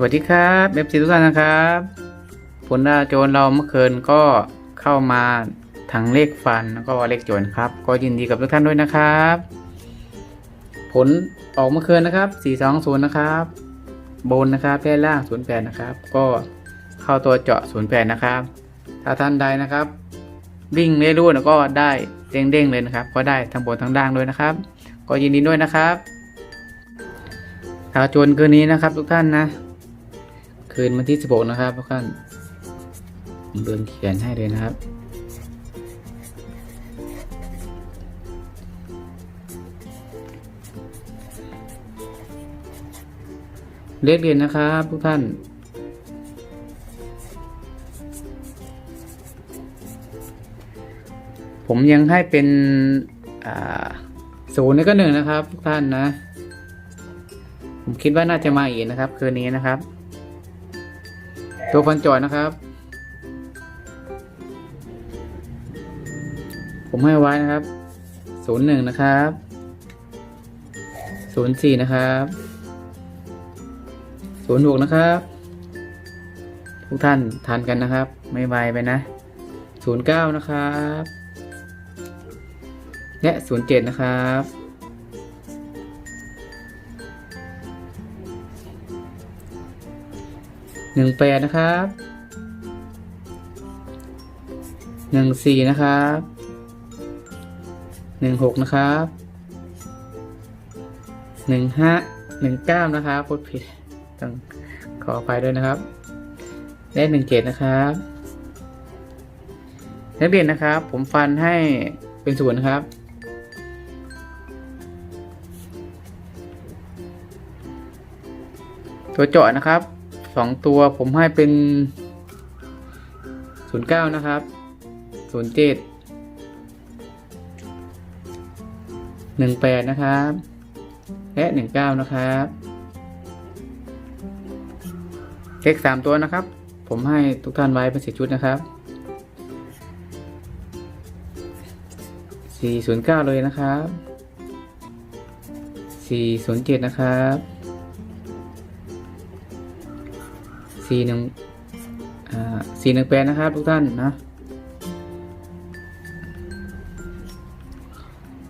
สวัสดีครับเอฟซีทุกท่านนะครับ ผลดาโจรเราเมื่อคืนก็เข้ามาทั้งเลขฟันแล้วก็เลขโจรครับ ก็ยินดีกับทุกท่านด้วยนะครับ ผลออกเมื่อคืนนะครับ 420 นะครับ บนนะครับแค่ล่าง 08 นะครับ ก็เข้าตัวเจาะ 08 นะครับ ถ้าท่านใดนะครับ วิ่งไม่รู้แล้วก็ได้เด้งๆเลยนะครับ ก็ได้ทั้งบนทั้งล่างด้วยนะครับ ก็ยินดีด้วยนะครับดาโจรคืนนี้นะครับทุกท่านนะ คืนวันที่ 16 นะครับทุกท่านผมเดินเขียนให้เลยนะครับ เลขเรียนนะครับทุกท่านผมยังให้เป็นศูนย์นี่ก็หนึ่งนะครับ ทุกท่านนะ ผมคิดว่าน่าจะมาอีกนะครับ คืนนี้นะครับ ตัวฟันจอดนะครับ ผมให้ไว้นะครับศูนย์หนึ่งนะครับศูนย์สี่นะครับศูนย์หกนะครับ ทุกท่านทานกันนะครับ ไม่ไวไปนะศูนย์เก้านะครับ และศูนย์เจ็ดนะครับ หนึ่งแปดนะครับหนึ่งสี่นะครับหนึ่งหกนะครับหนึ่งห้าหนึ่งเก้านะครับพูดผิดต้องขออภัยด้วยนะครับและหนึ่งเจ็ดนะครับนักเรียนนะครับ ผมฟันให้เป็นศูนย์นะครับตัวเจาะนะครับ สองตัวผมให้เป็นศูนย์เก้านะครับศูนย์เจ็ดหนึ่งแปดนะครับ และหนึ่งเก้านะครับเลขสามตัวนะครับ ผมให้ทุกท่านไว้เป็นสิชุดนะครับสี่ศูนย์เก้าเลยนะครับสี่ศูนย์เจ็ดนะครับ สี่หนึ่งสี่หนึ่งแปดนะครับ ทุกท่านนะ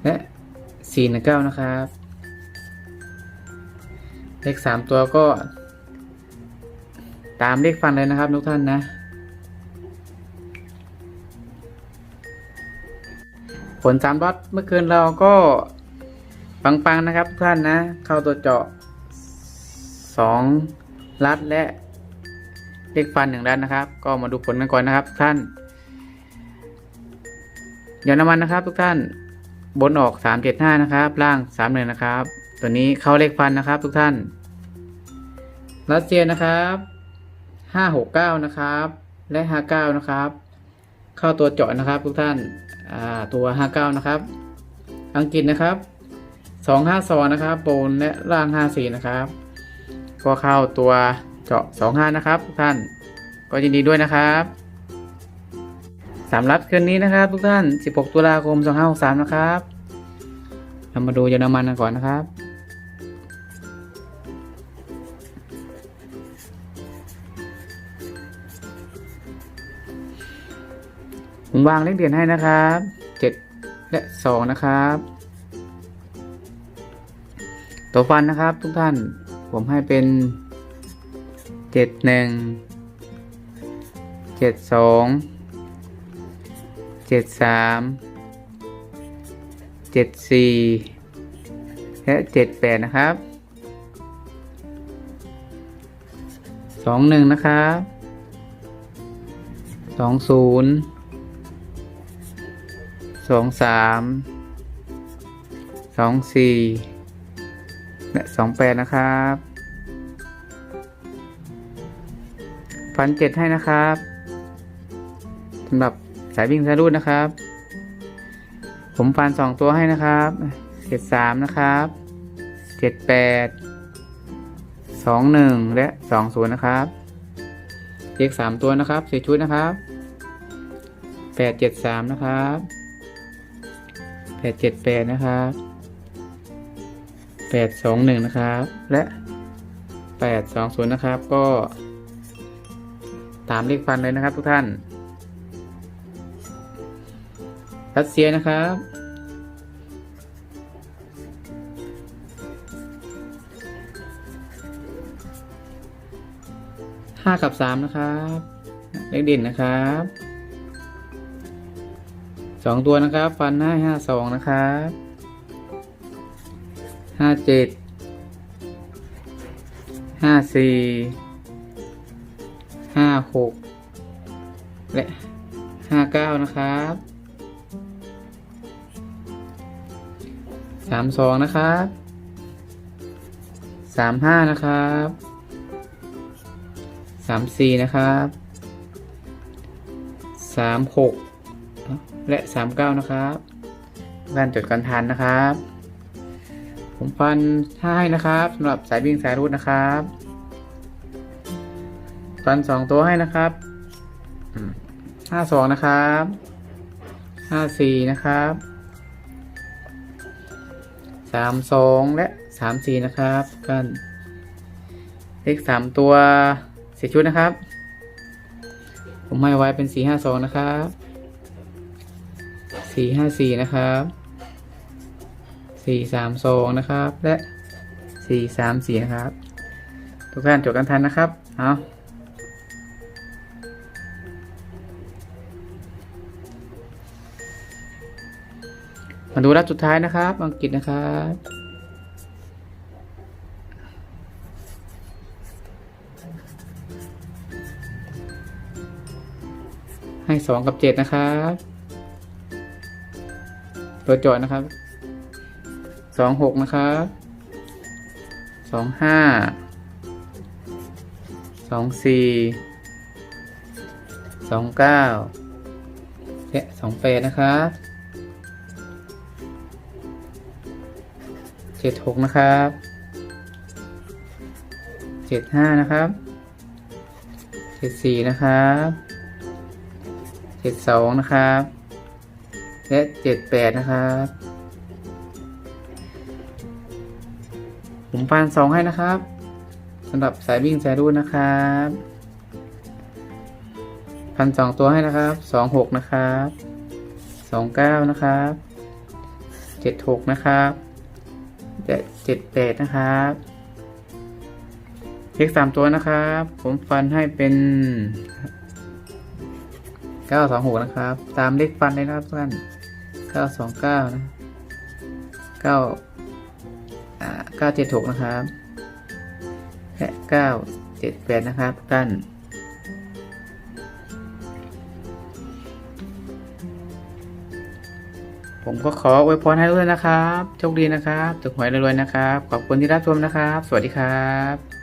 และสี่หนึ่งเก้านะครับ เลขสามตัวก็ ตามเลขฟันเลยนะครับ ทุกท่านนะ ผลสามล็อตเมื่อคืนเราก็ปังๆนะครับ ทุกท่านนะ เข้าตัวเจาะสองลัดและ ลขฟันหนึ่งลัดนนะครับ ก็มาดูผลกันก่อนนะครับทุกท่านอย่าน้ำมันนะครับ ทุกท่านบนออกสามเจ็ดห้านะครับ ล่างสามหนึ่งนะครับ ตัวนี้เข้าเลขฟันนะครับ ทุกท่าน รัสเซียนะครับห้าหกเก้านะครับ และห้าเก้านะครับ เข้าตัวเจาะนะครับ ทุกท่านอ่าตัวห้าเก้านะครับ อังกฤษนะครับสองห้าสองนะครับโปนและล่างห้าสี่นะครับ ก็เข้าตัว เจาะสองห้านะครับทุกท่าน ก็ยินดีด้วยนะครับสามรัดคืนนี้นะครับ ทุกท่าน 16 ตุลาคม 2563 นะครับเรามาดูเยอรมันกันก่อนนะครับผมวางเลขเด่นให้นะครับ 7 และ 2 นะครับ ตัวฟันนะครับทุกท่านผมให้เป็น 7 1 7 2เจ็ดสามเจ็ดสี่และเจ็ดแปดนะครับสองหนึ่งนะครับสองศูนย์สองสามสองสี่และสองแปดนะครับ ฟันเจ็ดให้นะครับสำหรับสายวิ่งสายรูดนะครับ ผมฟันสองตัวให้นะครับเจ็ดสามนะครับเจ็ดแปดสองหนึ่งและสองศูนย์นะครับเลขสามตัวนะครับสี่ชุดนะครับแปดเจ็ดสามนะครับแปดเจ็ดแปดนะครับแปดสองหนึ่งนะครับ และแปดสองศูนย์นะครับ ก็ ตามเลขฟันเลยนะครับทุกท่าน รัสเซียนะครับ ห้ากับสามนะครับ เลขเด่นนะครับสองตัวนะครับ ฟันห้าห้าสองนะครับห้าเจ็ดห้าสี่ ห้าหกและห้าเก้านะครับสามสองนะครับสามห้านะครับสามสี่นะครับสามหกและสามเก้านะครับการจดกันทันนะครับ ผมฟันท้ายนะครับสำหรับสายวิ่งสายรูดนะครับ ฟันสองตัวให้นะครับห้าสองนะครับห้าสี่นะครับสามสองและสามสี่นะครับกันเลขสามตัวสี่ชุดนะครับ ผมให้ไว้เป็นสี่ห้าสองนะครับสี่ห้าสี่นะครับสี่สามสองนะครับ และสี่สามสี่นะครับ ทุกท่านจดกันทันนะครับ เอา มาดูรับสุดท้ายนะครับ อังกฤษนะครับให้สองกับเจ็ดนะครับตัวจอดนะครับสองหกนะครับสองห้าสองสี่สองเก้าและสองแปดนะครับ จ็ดหกนะครับเจ็ดห้านะครับเจ็ดสี่นะครับเจ็ดสองนะครับ และเจ็ดแปดนะครับผมฟันสองให้นะครับสำหรับสายวิ่งสายรูดนะครับพันสองตัวให้นะครับสองหกนะครับสองเก้านะครับเจ็ดหกนะครับ และเจ็ดแปดนะครับเลขสามตัวนะครับ ผมฟันให้เป็นเก้าสองหกนะครับ ตามเลขฟันเลยนะครับท่านเก้าสองเก้านะเก้าเก้าเจ็ดหกนะครับและเก้าเจ็ดแปดนะครับท่าน ผมก็ขออวยพรให้ด้วยนะครับ โชคดีนะครับถูกหวยรวยๆนะครับ ขอบคุณที่รับชมนะครับ สวัสดีครับ